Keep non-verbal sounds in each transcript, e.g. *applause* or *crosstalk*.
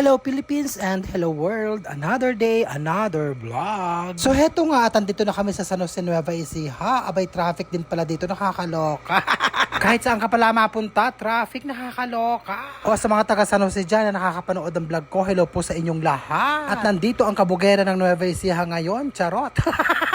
Hello Philippines and hello world. Another day, another vlog. So heto nga at andito na kami sa San Jose Nueva Ecija. Abay traffic din pala dito, nakakaloka. *laughs* Kahit saan ka pala mapunta, traffic nakakaloka. O sa mga taga San Jose dyan na nakakapanood ng vlog ko, hello po sa inyong lahat. At nandito ang kabugera ng Nueva Ecija ngayon, charot.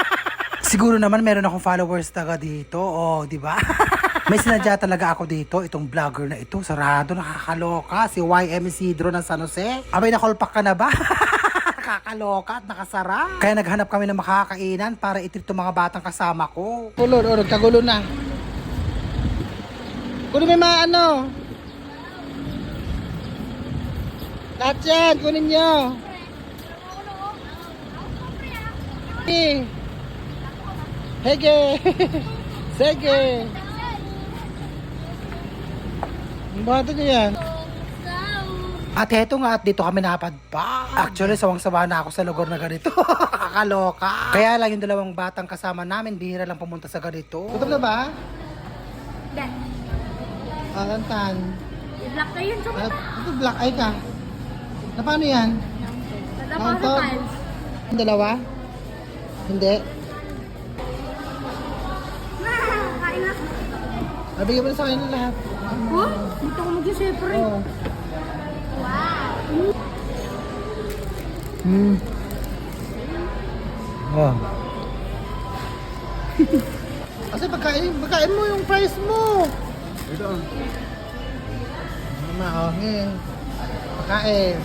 *laughs* Siguro naman meron akong followers taga dito, oh, di ba? *laughs* May sinadya talaga ako dito, itong vlogger na ito, sarado, nakakaloka, si YM Isidro ng San Jose. Abay, nakolpak ka na ba? *laughs* nakakaloka at nakasara. Kaya naghanap kami ng makakainan para itrip itong mga batang kasama ko. Kulor, oh, nagkagulo na. Kunin yung mga ano. Lahat yan, kunin nyo. Eh. Hege! Sige! *laughs* Ang bata niya yan. At heto nga, at dito kami napadpa. Actually, sawang-sawa na ako sa lugar na ganito. *laughs* Kakaloka. Kaya lang yung dalawang batang kasama namin, bihira lang pumunta sa ganito. Gutom na ba? Dad, Ah, lantan. i-block na yun. Ah, ito black eye ka. Na paano yan? Nadapaw sa tiles. Yung dalawa? Hindi. Ah, kain na. Nabigyan mo na sa akin ng lahat. Oh, dito ko mag-separate. Oo. Wow. Hmm. *laughs* Oh. Kasi pagkain, pagkain mo yung price mo. Ito. Mama, okay. Pagkain.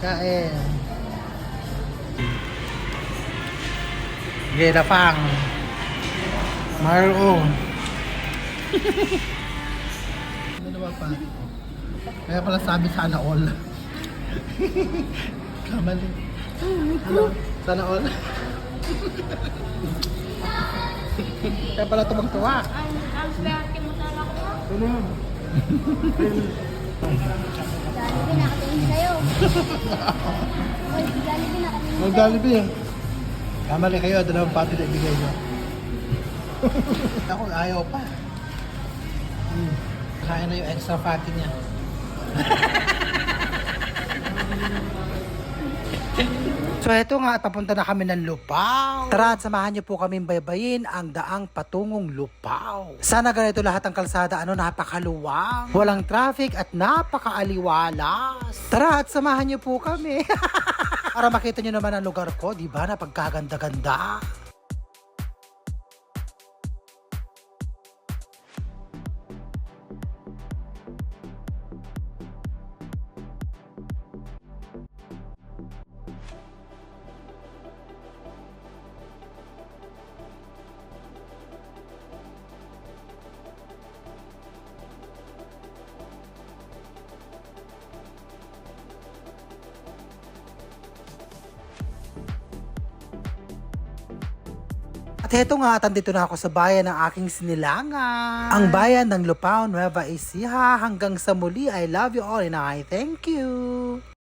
Pagkain. Geda pang. Maro. Ano naman pa? Kaya pala sabi sana all. Kamali. Ano? Sana all. Kaya pala tumagtuwa. Ang, ang swerte mo talaga. Ano? Jollibee nakatingin sa'yo. Jollibee nakatingin sa'yo. Mag-Jollibee. Kamali kayo, dalawang pati na ibigay nyo. Ako, ayaw pa. Hmm. Kaya na yung extra fatty niya. So eto nga papunta na kami ng Lupaw. Tara at samahan niyo po kami baybayin ang daang patungong Lupaw. Sana ganito lahat ang kalsada ano napakaluwang, walang traffic at napakaaliwalas. Tara at samahan niyo po kami. *laughs* Para makita niyo naman ang lugar ko, di ba? Na pagkaganda-ganda. At heto nga, at andito na ako sa bayan ng aking sinilangan. Ang bayan ng Lupao, Nueva Ecija. Hanggang sa muli, I love you all and I thank you.